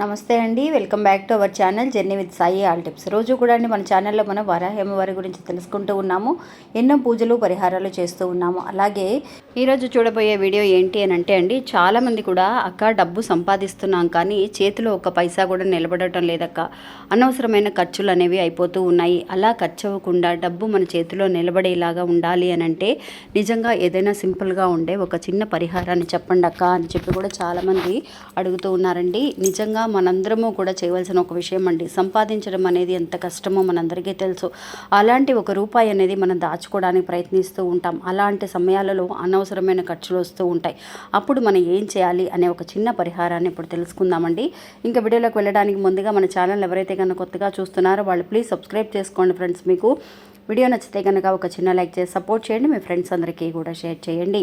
నమస్తే అండి welcome back to our channel journey with Sai all tips. రోజు కూడా అండి మన ఛానల్లో మనం వరాహేమవారి గురించి తెలుసుకుంటూ ఉన్నాము ఎన్నో పూజలు పరిహారాలు చేస్తూ ఉన్నాము. అలాగే ఈరోజు చూడబోయే వీడియో ఏంటి అని అంటే అండి చాలామంది కూడా అక్క డబ్బు సంపాదిస్తున్నాం కానీ చేతిలో ఒక పైసా కూడా నిలబడటం లేదక్క. అనవసరమైన ఖర్చులు అనేవి అయిపోతూ ఉన్నాయి. అలా ఖర్చు అవ్వకుండా డబ్బు మన చేతిలో నిలబడేలాగా ఉండాలి అని అంటే నిజంగా ఏదైనా సింపుల్గా ఉండే ఒక చిన్న పరిహారాన్ని చెప్పండి అక్క అని చెప్పి కూడా చాలామంది అడుగుతూ ఉన్నారండి. నిజంగా మనందరము కూడా చేయవలసిన ఒక విషయం అండి. సంపాదించడం అనేది ఎంత కష్టమో మనందరికీ తెలుసు. అలాంటి ఒక రూపాయి అనేది మనం దాచుకోవడానికి ప్రయత్నిస్తూ ఉంటాం. అలాంటి సమయాలలో అనవసరమైన ఖర్చులు వస్తూ ఉంటాయి. అప్పుడు మనం ఏం చేయాలి అనే ఒక చిన్న పరిహారాన్ని ఇప్పుడు తెలుసుకుందామండి. ఇంకా వీడియోలోకి వెళ్ళడానికి ముందుగా మన ఛానల్ ఎవరైతే కనుక కొత్తగా చూస్తున్నారో వాళ్ళు ప్లీజ్ సబ్స్క్రైబ్ చేసుకోండి ఫ్రెండ్స్. మీకు వీడియో నచ్చితే కనుక ఒక చిన్న లైక్ చేసి సపోర్ట్ చేయండి. మీ ఫ్రెండ్స్ అందరికీ కూడా షేర్ చేయండి.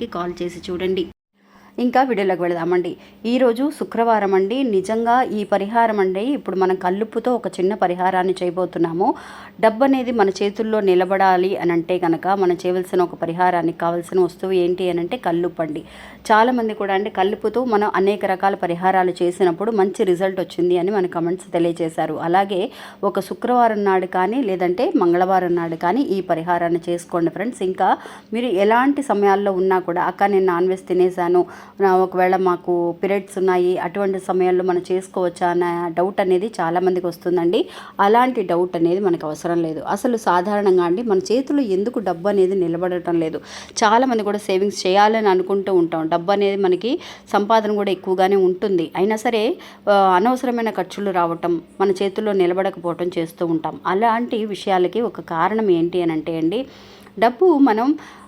కాల్ చేసి చూడండి. ఇంకా వీడియోలోకి వెళదామండి. ఈరోజు శుక్రవారం అండి. నిజంగా ఈ పరిహారం అండి ఇప్పుడు మనం కల్లుప్పుతో ఒక చిన్న పరిహారాన్ని చేయబోతున్నాము. డబ్బు అనేది మన చేతుల్లో నిలబడాలి అని అంటే కనుక మనం చేయవలసిన ఒక పరిహారానికి కావాల్సిన వస్తువు ఏంటి అని అంటే కల్లుప్పు అండి. చాలామంది కూడా అండి కల్లుపుతో మనం అనేక రకాల పరిహారాలు చేసినప్పుడు మంచి రిజల్ట్ వచ్చింది అని మన కమెంట్స్ తెలియజేశారు. అలాగే ఒక శుక్రవారం నాడు కానీ లేదంటే మంగళవారం నాడు కానీ ఈ పరిహారాన్ని చేసుకోండి ఫ్రెండ్స్. ఇంకా మీరు ఎలాంటి సమయాల్లో ఉన్నా కూడా అక్క నేను నాన్ వెజ్ తినేసాను ఒకవేళ మాకు పీరియడ్స్ ఉన్నాయి అటువంటి సమయాల్లో మనం చేసుకోవచ్చా అన్న డౌట్ అనేది చాలామందికి వస్తుందండి. అలాంటి డౌట్ అనేది మనకు అవసరం లేదు. అసలు సాధారణంగా అండి మన చేతిలో ఎందుకు డబ్బు అనేది నిలబడటం లేదు. చాలామంది కూడా సేవింగ్స్ చేయాలని అనుకుంటూ ఉంటాం. డబ్బు అనేది మనకి సంపాదన కూడా ఎక్కువగానే ఉంటుంది. అయినా సరే అనవసరమైన ఖర్చులు రావటం మన చేతుల్లో నిలబడకపోవటం చేస్తూ ఉంటాం. అలాంటి విషయాలకి ఒక కారణం ఏంటి అని అంటే అండి డబ్బు మనం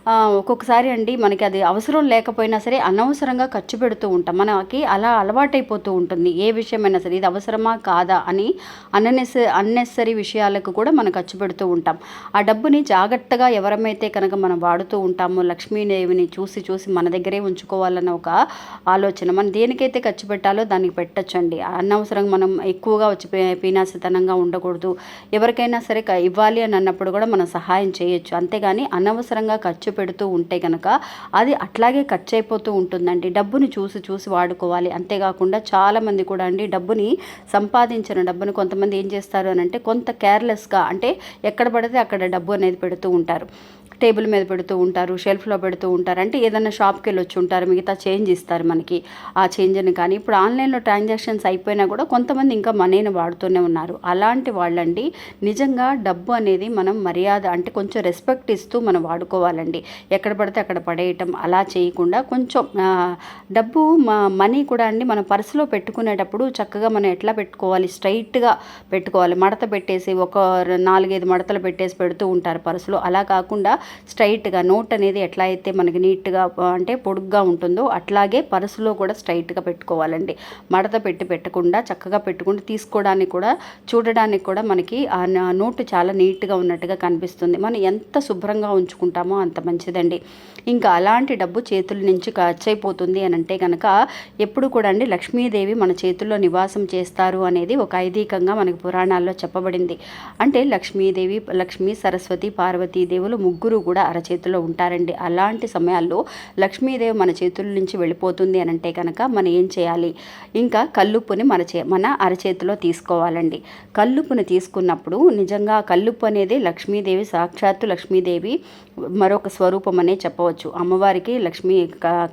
ఒక్కొక్కసారి అండి మనకి అది అవసరం లేకపోయినా సరే అనవసరంగా ఖర్చు పెడుతూ ఉంటాం. మనకి అలా అలవాటైపోతూ ఉంటుంది. ఏ విషయమైనా సరే ఇది అవసరమా కాదా అని అన్నెస్ అన్నెసరీ విషయాలకు కూడా మనం ఖర్చు పెడుతూ ఉంటాం. ఆ డబ్బుని జాగ్రత్తగా ఎవరమైతే కనుక మనం వాడుతూ ఉంటామో లక్ష్మీదేవిని చూసి చూసి మన దగ్గరే ఉంచుకోవాలన్న ఒక ఆలోచన మనం దేనికైతే ఖర్చు పెట్టాలో దానికి పెట్టచ్చండి. అనవసరంగా మనం ఎక్కువగా వచ్చి పీ- పీనాసితనంగా ఉండకూడదు. ఎవరికైనా సరే క- ఇవ్వాలి అని అన్నప్పుడు కూడా మనం సహాయం చేయొచ్చు. అంతేగాని అనవసరంగా ఖర్చు పెడుతూ ఉంటే కనుక అది అట్లాగే ఖర్చు అయిపోతూ ఉంటుందండి. డబ్బుని చూసి చూసి వాడుకోవాలి. అంతేకాకుండా చాలామంది కూడా అండి డబ్బుని సంపాదించిన డబ్బుని కొంతమంది ఏం చేస్తారు అని అంటే కొంత కేర్లెస్గా అంటే ఎక్కడ పడితే అక్కడ డబ్బు అనేది పెడుతూ ఉంటారు. టేబుల్ మీద పెడుతూ ఉంటారు షెల్ఫ్లో పెడుతూ ఉంటారు. అంటే ఏదైనా షాప్కి వెళ్ళి వచ్చి ఉంటారు మిగతా చేంజ్ ఇస్తారు మనకి ఆ చేంజ్ని కానీ ఇప్పుడు ఆన్లైన్లో ట్రాన్సాక్షన్స్ అయిపోయినా కూడా కొంతమంది ఇంకా మనీని వాడుతూనే ఉన్నారు. అలాంటి వాళ్ళండి నిజంగా డబ్బు అనేది మనం మర్యాద అంటే కొంచెం రెస్పెక్ట్ ఇస్తూ మనం వాడుకోవాలండి. ఎక్కడ పడితే అక్కడ పడేయటం అలా చేయకుండా కొంచెం డబ్బు మనీ కూడా అండి మన పర్సులో పెట్టుకునేటప్పుడు చక్కగా మనం ఎట్లా పెట్టుకోవాలి? స్ట్రైట్గా పెట్టుకోవాలి. మడత పెట్టేసి ఒక నాలుగైదు మడతలు పెట్టేసి పెడుతూ ఉంటారు పర్సులో. అలా కాకుండా స్ట్రైట్గా నోట్ అనేది ఎట్లా అయితే మనకి నీట్గా అంటే పొడుగ్గా ఉంటుందో అట్లాగే పర్సులో కూడా స్ట్రైట్గా పెట్టుకోవాలండి. మడత పెట్టి పెట్టకుండా చక్కగా పెట్టుకుంటూ తీసుకోవడానికి కూడా చూడడానికి కూడా మనకి ఆ నోటు చాలా నీట్గా ఉన్నట్టుగా కనిపిస్తుంది. మనం ఎంత శుభ్రంగా ఉంచుకుంటామో అంత మంచిదండి. ఇంకా అలాంటి డబ్బు చేతుల నుంచి ఖర్చయిపోతుంది అని అంటే కనుక ఎప్పుడు కూడా అండి లక్ష్మీదేవి మన చేతుల్లో నివాసం చేస్తారు అనేది ఒక ఐదీకంగా మనకి పురాణాల్లో చెప్పబడింది. అంటే లక్ష్మీదేవి లక్ష్మీ సరస్వతి పార్వతీ దేవులు ముగ్గురు కూడా అరచేతిలో ఉంటారండి. అలాంటి సమయాల్లో లక్ష్మీదేవి మన చేతుల నుంచి వెళ్ళిపోతుంది అని అంటే కనుక మనం ఏం చేయాలి? ఇంకా కల్లుప్పుని మన చే మన అరచేతిలో తీసుకోవాలండి. కల్లుప్పుని తీసుకున్నప్పుడు నిజంగా కల్లుప్పు అనేది లక్ష్మీదేవి సాక్షాత్తు లక్ష్మీదేవి మరొక స్వరూపం అనే చెప్పవచ్చు. అమ్మవారికి లక్ష్మీ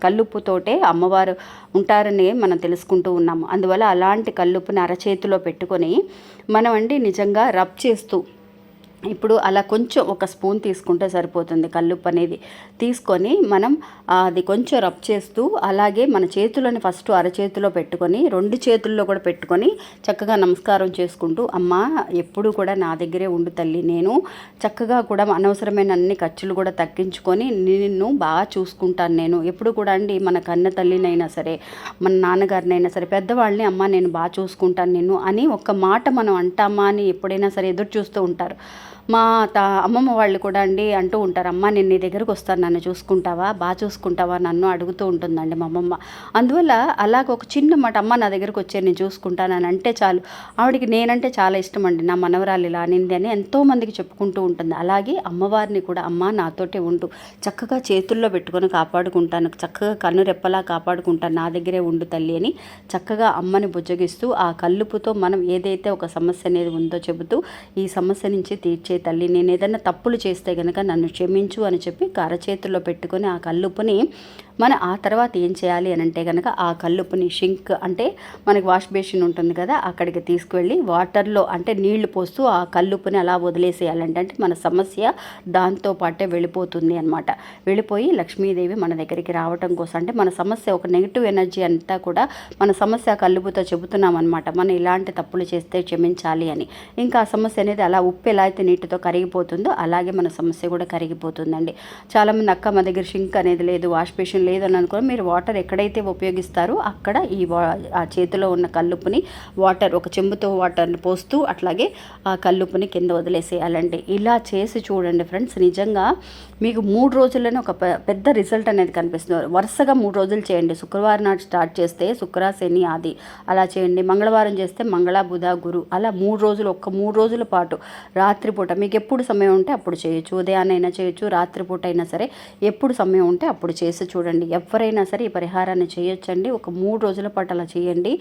కల్లుప్పుతోటే అమ్మవారు ఉంటారని మనం తెలుసుకుంటూ ఉన్నాము. అందువల్ల అలాంటి కల్లుప్పుని అరచేతిలో పెట్టుకొని మనం అండి నిజంగా రబ్ చేస్తూ ఇప్పుడు అలా కొంచెం ఒక స్పూన్ తీసుకుంటే సరిపోతుంది కల్లుప్పు అనేది. తీసుకొని మనం అది కొంచెం రబ్ చేస్తూ అలాగే మన చేతులని ఫస్ట్ అరచేతిలో పెట్టుకొని రెండు చేతుల్లో కూడా పెట్టుకొని చక్కగా నమస్కారం చేసుకుంటూ అమ్మ ఎప్పుడు కూడా నా దగ్గరే ఉండు తల్లి. నేను చక్కగా కూడా అనవసరమైన అన్ని ఖర్చులు కూడా తగ్గించుకొని నిన్ను బాగా చూసుకుంటాను నేను. ఎప్పుడు కూడా అండి మన కన్న తల్లినైనా సరే మన నాన్నగారినైనా సరే పెద్దవాళ్ళని అమ్మ నేను బాగా చూసుకుంటాను నిన్ను అని ఒక మాట మనం అంటామా అని ఎప్పుడైనా సరే ఎదురు చూస్తూ ఉంటారు. మా తా అమ్మమ్మ వాళ్ళు కూడా అండి అంటూ ఉంటారు అమ్మ నేను నీ దగ్గరకు వస్తాను నన్ను చూసుకుంటావా? బాగా చూసుకుంటావా? నన్ను అడుగుతూ ఉంటుందండి మా అమ్మమ్మ. అందువల్ల అలాగ ఒక చిన్న మాట అమ్మ నా దగ్గరకు వచ్చే నేను చూసుకుంటానని అంటే చాలు. ఆవిడకి నేనంటే చాలా ఇష్టం అండి. నా మనవరాలు ఇలా అనింది అని ఎంతోమందికి చెప్పుకుంటూ ఉంటుంది. అలాగే అమ్మవారిని కూడా అమ్మ నాతోటే ఉండు. చక్కగా చేతుల్లో పెట్టుకొని కాపాడుకుంటాను. చక్కగా కన్ను రెప్పలా కాపాడుకుంటాను. నా దగ్గరే ఉండు తల్లి అని చక్కగా అమ్మని బుజ్జగిస్తూ ఆ కల్లుపుతో మనం ఏదైతే ఒక సమస్య అనేది ఉందో చెబుతూ ఈ సమస్య నుంచి తీర్చే తల్లి నేను ఏదైనా తప్పులు చేస్తే కనుక నన్ను క్షమించు అని చెప్పి కరచేతుల్లో పెట్టుకొని ఆ కల్లుపుని మన ఆ తర్వాత ఏం చేయాలి అని అంటే కనుక ఆ కల్లుపుని షింక్ అంటే మనకి వాష్ బేసిన్ ఉంటుంది కదా అక్కడికి తీసుకువెళ్ళి వాటర్లో అంటే నీళ్ళు పోస్తూ ఆ కల్లుపుని అలా వదిలేసేయాలంటే అంటే మన సమస్య దాంతో పాటే వెళ్ళిపోతుంది అనమాట వెళ్ళిపోయి లక్ష్మీదేవి మన దగ్గరికి రావటం కోసం అంటే మన సమస్య ఒక నెగిటివ్ ఎనర్జీ అంతా కూడా మన సమస్య కల్లుపుతో చెబుతున్నాం అనమాట మనం ఇలాంటి తప్పులు చేస్తే క్షమించాలి అని. ఇంకా ఆ సమస్య అనేది అలా ఉప్పు ఎలా అయితే నీటితో కరిగిపోతుందో అలాగే మన సమస్య కూడా కరిగిపోతుందండి. చాలామంది అక్క మా దగ్గర షింక్ అనేది లేదు వాష్ బేసిన్ లేదని అనుకో మీరు వాటర్ ఎక్కడైతే ఉపయోగిస్తారో అక్కడ ఈ వా ఆ చేతిలో ఉన్న కల్లుప్పుని వాటర్ ఒక చెంబుతో వాటర్ని పోస్తూ అట్లాగే ఆ కల్లుప్పుని కింద వదిలేసేయాలండి. ఇలా చేసి చూడండి ఫ్రెండ్స్ నిజంగా మీకు మూడు రోజుల్లోనే ఒక పెద్ద రిజల్ట్ అనేది కనిపిస్తుంది. వరుసగా మూడు రోజులు చేయండి. శుక్రవారం నాడు స్టార్ట్ చేస్తే శుక్ర శని ఆది అలా చేయండి. మంగళవారం చేస్తే మంగళ బుధ గురు అలా మూడు రోజులు ఒక్క మూడు రోజుల పాటు రాత్రిపూట మీకు ఎప్పుడు సమయం ఉంటే అప్పుడు చేయొచ్చు. ఉదయాన్నైనా చేయొచ్చు రాత్రిపూట అయినా సరే ఎప్పుడు సమయం ఉంటే అప్పుడు చేసి చూడండి. ఎవరైనా సరే ఈ పరిహారాన్ని చేయొచ్చండి. ఒక మూడు రోజుల పాటు అలా చేయండి.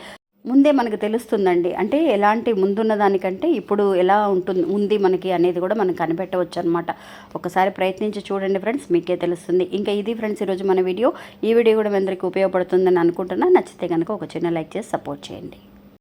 ముందే మనకు తెలుస్తుందండి. అంటే ఎలాంటి ముందున్న దానికంటే ఇప్పుడు ఎలా ఉంటుంది ఉంది మనకి అనేది కూడా మనం కనిపెట్టవచ్చు అనమాట ఒకసారి ప్రయత్నించి చూడండి ఫ్రెండ్స్ మీకే తెలుస్తుంది. ఇంకా ఇది ఫ్రెండ్స్ ఈరోజు మన వీడియో. ఈ వీడియో కూడా మీ అందరికీ ఉపయోగపడుతుందని అనుకుంటున్నా. నచ్చితే కనుక ఒక చిన్న లైక్ చేసి సపోర్ట్ చేయండి.